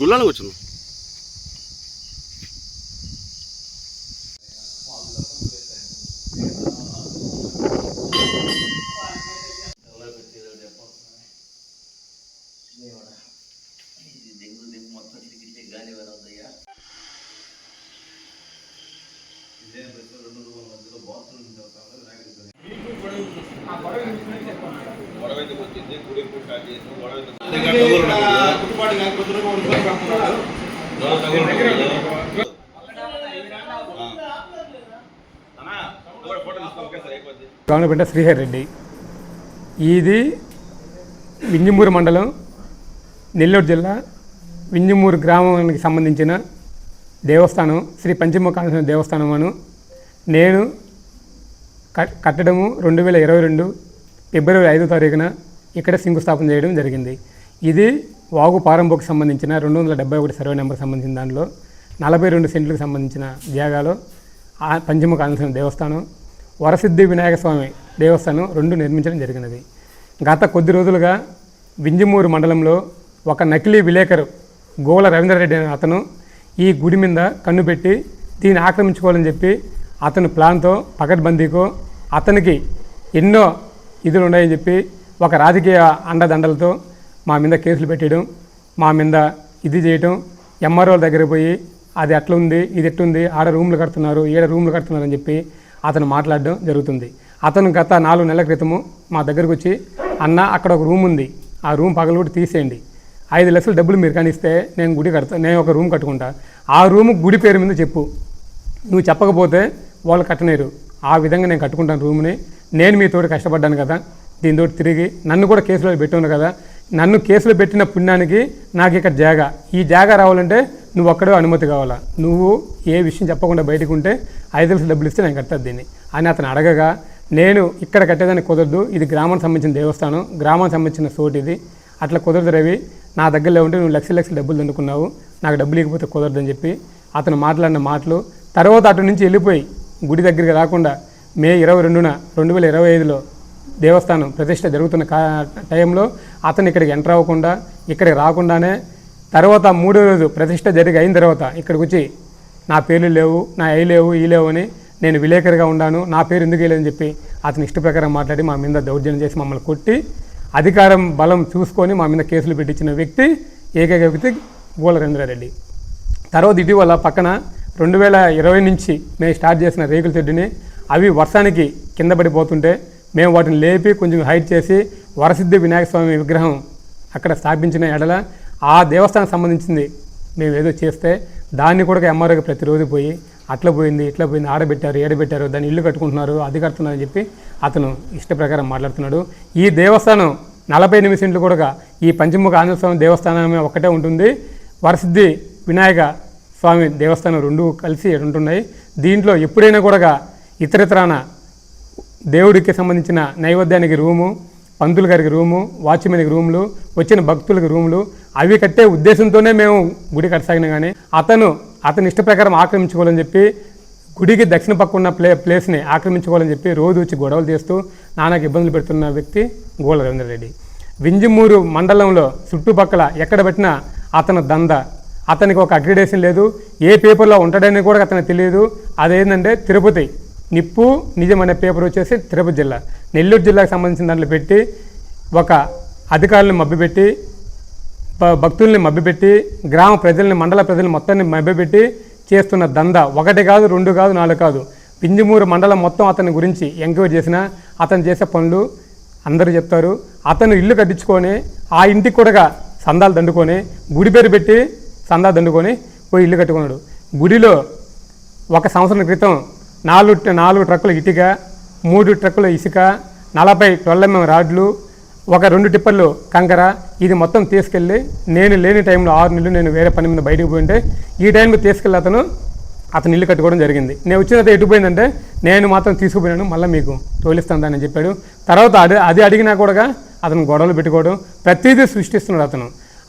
గుళ్ళాలకు వచ్చింది గుళ్ళానికి దెంగు దెంగు మొత్తం చిరికితే గాలి వరదయ్యా ఇదే బస్సు రెండు మధ్యలో బాత్రూమ్ గొడవ ఎందుకు వచ్చింది గుడి స్టార్ట్ చేసి గొడవ శ్రీహరి రెడ్డి ఇది వింజమూరు మండలం నెల్లూరు జిల్లా వింజమూరు గ్రామానికి సంబంధించిన దేవస్థానం శ్రీ పంచముఖాన దేవస్థానం అను నేను కట్టడము రెండు వేల ఇరవై రెండు ఫిబ్రవరి ఐదో తారీఖున ఇక్కడ శంకుస్థాపన చేయడం జరిగింది. ఇది వాగు పారంపోకు సంబంధించిన రెండు వందల డెబ్బై ఒకటి సర్వే నెంబర్ సంబంధించిన దానిలో నలభై రెండు సెంట్లకు సంబంధించిన జాగాలో ఆ పంచముఖ ఆంజనేయ దేవస్థానం వరసిద్ధి వినాయక స్వామి దేవస్థానం రెండు నిర్మించడం జరిగినది. గత కొద్ది రోజులుగా వింజమూరు మండలంలో ఒక నకిలీ విలేకరు గోల రవీంద్రరెడ్డి అనే అతను ఈ గుడి మీద కన్ను పెట్టి దీన్ని ఆక్రమించుకోవాలని చెప్పి అతను ప్లాన్తో పకడ్బందీకో అతనికి ఎన్నో ఇదులు ఉన్నాయని చెప్పి ఒక రాజకీయ అండదండలతో మా మీద కేసులు పెట్టడం మా మీద ఇది చేయటం ఎంఆర్ఓల దగ్గర పోయి అది ఎట్లా ఉంది ఇది ఎట్లుంది ఆడ రూమ్లు కడుతున్నారు ఈడ రూమ్లు కడుతున్నారు అని చెప్పి అతను మాట్లాడడం జరుగుతుంది. అతను గత నాలుగు నెలల క్రితము మా దగ్గరకు వచ్చి అన్న అక్కడ ఒక రూమ్ ఉంది ఆ రూమ్ పగలగొట్టి తీసేయండి ఐదు లక్షల డబ్బులు మీరు కానిస్తే నేను గుడి కడతా నేను ఒక రూమ్ కట్టుకుంటా. ఆ రూమ్ గుడి పేరు మీద చెప్పు. నువ్వు చెప్పకపోతే వాళ్ళు కట్టలేరు ఆ విధంగా నేను కట్టుకుంటాను రూమ్ని. నేను మీతో కష్టపడ్డాను కదా. దీంతో తిరిగి నన్ను కూడా కేసులో పెట్టాను కదా. నన్ను కేసులో పెట్టిన పుణ్యానికి నాకు ఇక్కడ జాగా. ఈ జాగా రావాలంటే నువ్వు ఒక్కడే అనుమతి కావాలా? నువ్వు ఏ విషయం చెప్పకుండా బయటకు ఉంటే ఐదు లక్షలు డబ్బులు ఇస్తే నేను కట్టద్దు దీన్ని. అని అతను అడగగా నేను ఇక్కడ కట్టేదానికి కుదరదు. ఇది గ్రామానికి సంబంధించిన దేవస్థానం గ్రామానికి సంబంధించిన చోటు ఇది. అట్లా కుదరదు రవి. నా దగ్గరలో ఉంటే నువ్వు లక్ష లక్షల డబ్బులు దండుకున్నావు నాకు డబ్బులు ఇకపోతే కుదరదని చెప్పి అతను మాట్లాడిన మాటలు తర్వాత అటు నుంచి వెళ్ళిపోయి గుడి దగ్గరికి రాకుండా మే ఇరవై రెండున రెండు వేల ఇరవై ఐదులో దేవస్థానం ప్రతిష్ట జరుగుతున్న కా టైంలో అతను ఇక్కడికి ఎంటర్ అవ్వకుండా ఇక్కడికి రాకుండానే తర్వాత మూడో రోజు ప్రతిష్ట జరిగి అయిన తర్వాత ఇక్కడికి వచ్చి నా పేర్లు లేవు నా అయి లేవు ఈ లేవు అని నేను విలేకరిగా ఉన్నాను నా పేరు ఎందుకు వేయలేదని చెప్పి అతని ఇష్ట ప్రకారం మాట్లాడి మా మీద దౌర్జన్యం చేసి మమ్మల్ని కొట్టి అధికారం బలం చూసుకొని మా మీద కేసులు పెట్టించిన వ్యక్తి ఏకైక వ్యక్తి గోల రెడ్డి తర్వాత ఇటీవల పక్కన రెండు వేల ఇరవై నుంచి మేము స్టార్ట్ చేసిన రేకుల చెడ్డుని అవి వర్షానికి కింద పడిపోతుంటే మేము వాటిని లేపి కొంచెం హైట్ చేసి వరసిద్ధి వినాయక స్వామి విగ్రహం అక్కడ స్థాపించిన ఎడల ఆ దేవస్థానం సంబంధించింది మేము ఏదో చేస్తే దాన్ని కూడా ఎంఆర్ఓకి ప్రతిరోజు పోయి అట్లా పోయింది ఇట్లా పోయింది ఆడబెట్టారు ఏడబెట్టారు దాన్ని ఇల్లు కట్టుకుంటున్నారు అది కడుతున్నారు అని చెప్పి అతను ఇష్ట ప్రకారం మాట్లాడుతున్నాడు. ఈ దేవస్థానం నలభై ఎనిమిది సెంట్లు కూడా ఈ పంచముఖ ఆంజనేయ స్వామి దేవస్థానమే ఒకటే ఉంటుంది. వరసిద్ధి వినాయక స్వామి దేవస్థానం రెండు కలిసి ఉంటున్నాయి దీంట్లో ఎప్పుడైనా కూడా ఇతరితరాన దేవుడికి సంబంధించిన నైవేద్యానికి రూము పంతులు గారికి రూము వాచ్మెన్కి రూములు వచ్చిన భక్తులకి రూములు అవి కట్టే ఉద్దేశంతోనే మేము గుడి కట్టసాగినా కానీ అతను అతని ఇష్ట ప్రకారం ఆక్రమించుకోవాలని చెప్పి గుడికి దక్షిణ పక్క ఉన్న ప్లే ప్లేస్ని ఆక్రమించుకోవాలని చెప్పి రోజు వచ్చి గొడవలు చేస్తూ నానాకు ఇబ్బందులు పెడుతున్న వ్యక్తి గోల రవీంద్ర రెడ్డి. వింజమూరు మండలంలో చుట్టుపక్కల ఎక్కడ పెట్టినా అతను దంద. అతనికి ఒక అగ్రిడేషన్ లేదు. ఏ పేపర్లో ఉంటాడని కూడా అతనికి తెలియదు. అదేంటంటే తిరుపతి నిప్పు నిజం అనే పేపర్ వచ్చేసి తిరుపతి జిల్లా. నెల్లూరు జిల్లాకు సంబంధించిన దాంట్లో పెట్టి ఒక అధికారులను మభ్యపెట్టి భక్తుల్ని మభ్యపెట్టి గ్రామ ప్రజల్ని మండల ప్రజల్ని మొత్తాన్ని మభ్యపెట్టి చేస్తున్న దంద. ఒకటి కాదు రెండు కాదు నాలుగు కాదు. పింజిమూరు మండలం మొత్తం అతని గురించి ఎంక్వైరీ చేసిన అతను చేసే పనులు అందరూ చెప్తారు. అతను ఇల్లు కట్టించుకొని ఆ ఇంటికి కూడా సందాలు దండుకొని గుడి పేరు పెట్టి సందా దండుకొని పోయి ఇల్లు కట్టుకున్నాడు. గుడిలో ఒక సంవత్సరం క్రితం నాలుగు నాలుగు ట్రక్కుల ఇటుక మూడు ట్రక్కుల ఇసుక నలభై ట్వెల్వ్ రాడ్లు ఒక రెండు టిప్పర్లు కంకర ఇది మొత్తం తీసుకెళ్ళి నేను లేని టైంలో ఆరు నెలలు నేను వేరే పని మీద బయటకు పోయింటే ఈ టైంలో తీసుకెళ్ళి అతను అతను ఇల్లు కట్టుకోవడం జరిగింది. నేను వచ్చిన తర్వాత ఎటు పోయిందంటే నేను మాత్రం తీసుకుపోయినాను మళ్ళీ మీకు తోలిస్తాను అని చెప్పాడు. తర్వాత అది అది అడిగినా కూడా అతను గొడవలు పెట్టుకోవడం ప్రతిదీ సృష్టిస్తున్నాడు అతను.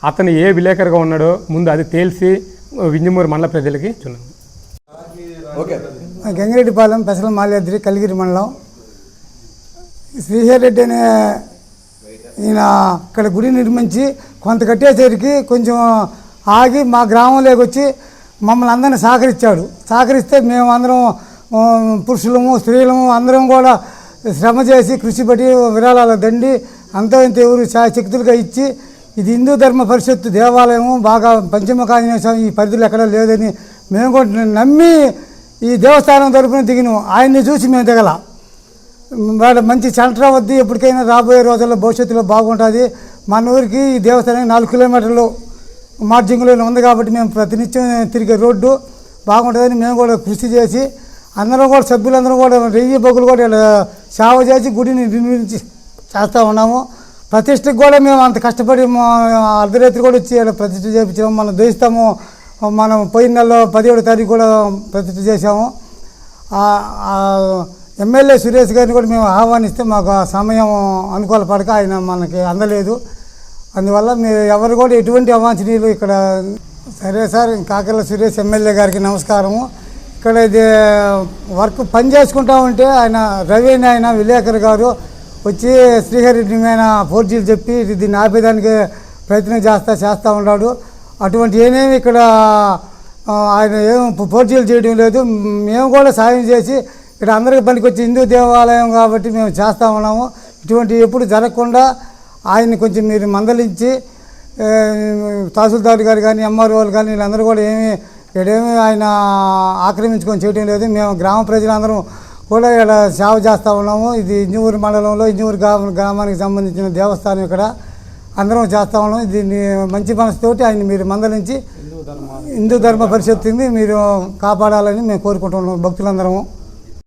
అతను ఏ విలేకరుగా ఉన్నాడో ముందు అది తేల్చి వింజమూరు మండల ప్రజలకి చూడండి. ఓకే. గంగిరెడ్డిపాలెం పెసల మాల్యాద్రి కలిగిరి మండలం. శ్రీహర్ రెడ్డి అనే ఈయన ఇక్కడ గుడి నిర్మించి కొంత కట్టేసరికి కొంచెం ఆగి మా గ్రామంలోకి వచ్చి మమ్మల్ని అందరిని సహకరించాడు. సహకరిస్తే మేము అందరం పురుషులము స్త్రీలము అందరం కూడా శ్రమ చేసి కృషి పెట్టి విరాళాలు దండి అంతా ఇంత ఎవరు చా- శక్తులుగా ఇచ్చి ఇది హిందూ ధర్మ పరిషత్తు దేవాలయము బాగా పంచముఖ స్వామి ఈ పరిధిలో ఎక్కడ లేదని మేము కూడా నమ్మి ఈ దేవస్థానం తరపున దిగినాము ఆయన్ని చూసి మేము దిగలా. వాడు మంచి సెంటర్ వద్ద ఎప్పటికైనా రాబోయే రోజుల్లో భవిష్యత్తులో బాగుంటుంది. మన ఊరికి ఈ దేవస్థానం నాలుగు కిలోమీటర్లు మార్జింగ్లో ఉంది కాబట్టి మేము ప్రతినిత్యం తిరిగే రోడ్డు బాగుంటుందని మేము కూడా కృషి చేసి అందరం కూడా సభ్యులందరూ కూడా రెయ్యి బొగ్గులు కూడా సేవ చేసి గుడిని నిర్మించి చేస్తూ ఉన్నాము. ప్రతిష్టకు కూడా మేము అంత కష్టపడి అర్ధరాత్రి కూడా వచ్చి ప్రతిష్ట చేయించాము మనం దయిస్తాము మనం పోయిన నెలలో పదిహేడు తారీఖు కూడా ప్రతిష్ట చేసాము ఎమ్మెల్యే సురేష్ గారిని కూడా మేము ఆహ్వానిస్తే మాకు ఆ సమయం అనుకూల పడక ఆయన మనకి అందలేదు. అందువల్ల మీరు ఎవరు కూడా ఎటువంటి అవాంఛనీయులు ఇక్కడ సరే సార్ కాకర్ల సురేష్ ఎమ్మెల్యే గారికి నమస్కారము. ఇక్కడ ఇది వర్క్ పని చేసుకుంటా ఉంటే ఆయన రవి ఆయన విలేకరు గారు వచ్చి శ్రీహరి మీద ఫోర్జీలు చెప్పి దీన్ని ఆపేదానికి ప్రయత్నం చేస్తా చేస్తూ ఉన్నాడు. అటువంటి ఏమేమి ఇక్కడ ఆయన ఏం ఫోర్జీలు చేయడం లేదు. మేము కూడా సాయం చేసి ఇక్కడ అందరికి పనికొచ్చి హిందూ దేవాలయం కాబట్టి మేము చేస్తూ ఉన్నాము. ఇటువంటి ఎప్పుడు జరగకుండా ఆయన్ని కొంచెం మీరు మందలించి తహసీల్దార్ గారు కానీ ఎంఆర్ఓలు కానీ వీళ్ళందరూ కూడా ఏమీ ఇక్కడేమీ ఆయన ఆక్రమించుకొని చేయడం లేదు. మేము గ్రామ ప్రజలందరం కూడా ఇక్కడ సేవ చేస్తూ ఉన్నాము. ఇది ఇంజూరు మండలంలో ఇంజూరు గ్రామ గ్రామానికి సంబంధించిన దేవస్థానం ఇక్కడ. అందరం చేస్తా ఉన్నాం. దీన్ని మంచి మనసుతోటి ఆయన మీరు మందలించి హిందూ ధర్మ పరిషత్తుని మీరు కాపాడాలని మేము కోరుకుంటున్నాం భక్తులందరము.